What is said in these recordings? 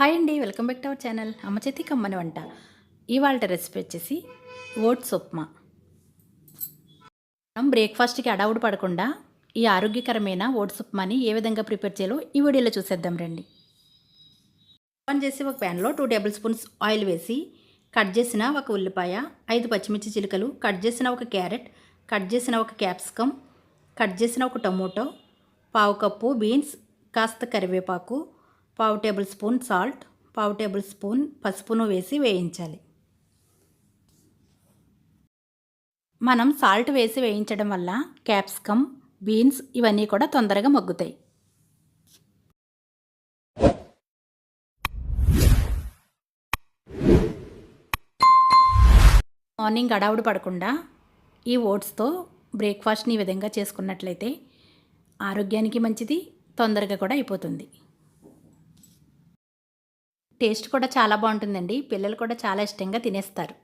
Hi అండి welcome back to our channel. అమ్మ చేతి కమ్మని వంట. ఇవాళ రెసిపీ వచ్చేసి ఓట్స్ ఉప్మా. మనం బ్రేక్ఫాస్ట్కి అడావుడు పడకుండా ఈ ఆరోగ్యకరమైన ఓట్స్ ఉప్మాని ఏ విధంగా ప్రిపేర్ చేయాలో ఈ వీడియోలో చూసేద్దాం రండి. ఆన్ చేసి ఒక ప్యాన్లో టూ టేబుల్ స్పూన్స్ ఆయిల్ వేసి కట్ చేసిన ఒక ఉల్లిపాయ ఐదు పచ్చిమిర్చి చిలుకలు కట్ చేసిన ఒక క్యారెట్ కట్ చేసిన ఒక క్యాప్సికమ్ కట్ చేసిన ఒక టమోటో పావు కప్పు బీన్స్ కాస్త కరివేపాకు పావు టేబుల్ స్పూన్ సాల్ట్ పావు టేబుల్ స్పూన్ పసుపును వేసి వేయించాలి. మనం సాల్ట్ వేసి వేయించడం వల్ల క్యాప్సికమ్ బీన్స్ ఇవన్నీ కూడా తొందరగా మగ్గుతాయి. మార్నింగ్ గడావుడు పడకుండా ఈ ఓట్స్తో బ్రేక్ఫాస్ట్ని ఈ విధంగా చేసుకున్నట్లయితే ఆరోగ్యానికి మంచిది తొందరగా కూడా అయిపోతుంది. టేస్ట్ కూడా చాలా బాగుంటుందండి. పిల్లలు కూడా చాలా ఇష్టంగా తినేస్తారు.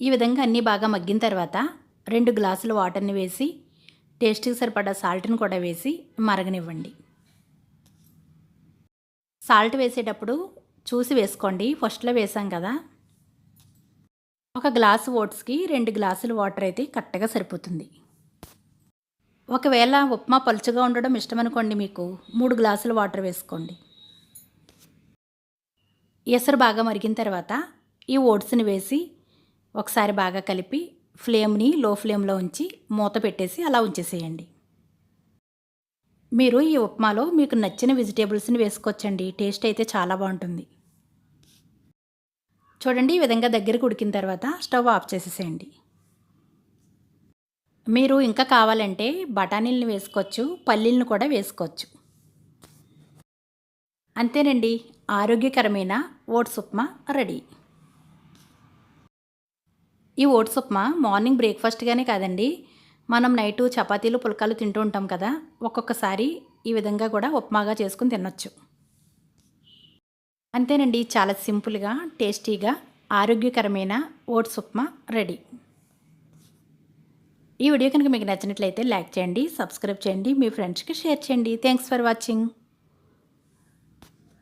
ఈ విధంగా అన్నీ బాగా మగ్గిన తర్వాత రెండు గ్లాసులు వాటర్ని వేసి టేస్ట్కి సరిపడా సాల్ట్ని కూడా వేసి మరగనివ్వండి. సాల్ట్ వేసేటప్పుడు చూసి వేసుకోండి. ఫస్ట్లో వేసాం కదా. ఒక గ్లాసు ఓట్స్కి రెండు గ్లాసులు వాటర్ అయితే కరెక్ట్గా సరిపోతుంది. ఒకవేళ ఉప్మా పలుచగా ఉండడం ఇష్టమనుకోండి మీకు మూడు గ్లాసులు వాటర్ వేసుకోండి. ఎసరు బాగా మరిగిన తర్వాత ఈ ఓట్స్ని వేసి ఒకసారి బాగా కలిపి ఫ్లేమ్ని లో ఫ్లేమ్లో ఉంచి మూత పెట్టేసి అలా ఉంచేసేయండి. మీరు ఈ ఉప్మాలో మీకు నచ్చిన వెజిటేబుల్స్ని వేసుకోవచ్చండి. టేస్ట్ అయితే చాలా బాగుంటుంది. చూడండి ఈ విధంగా దగ్గరకు ఉడికిన తర్వాత స్టవ్ ఆఫ్ చేసేసేయండి. మీరు ఇంకా కావాలంటే బఠానీలను వేసుకోవచ్చు పల్లీలను కూడా వేసుకోవచ్చు. అంతేనండి. ఆరోగ్యకరమైన ఓట్స్ ఉప్మా రెడీ. ఈ ఓట్స్ ఉప్మా మార్నింగ్ బ్రేక్ఫాస్ట్గానే కాదండి. మనం నైటు చపాతీలు పుల్కాలు తింటూ ఉంటాం కదా. ఒక్కొక్కసారి ఈ విధంగా కూడా ఉప్మాగా చేసుకుని తినొచ్చు. అంతేనండి. చాలా సింపుల్గా టేస్టీగా ఆరోగ్యకరమైన ఓట్స్ ఉప్మా రెడీ. ఈ వీడియో కనుక మీకు నచ్చినట్లయితే లైక్ చేయండి సబ్స్క్రైబ్ చేయండి మీ ఫ్రెండ్స్కి షేర్ చేయండి. Thanks for watching.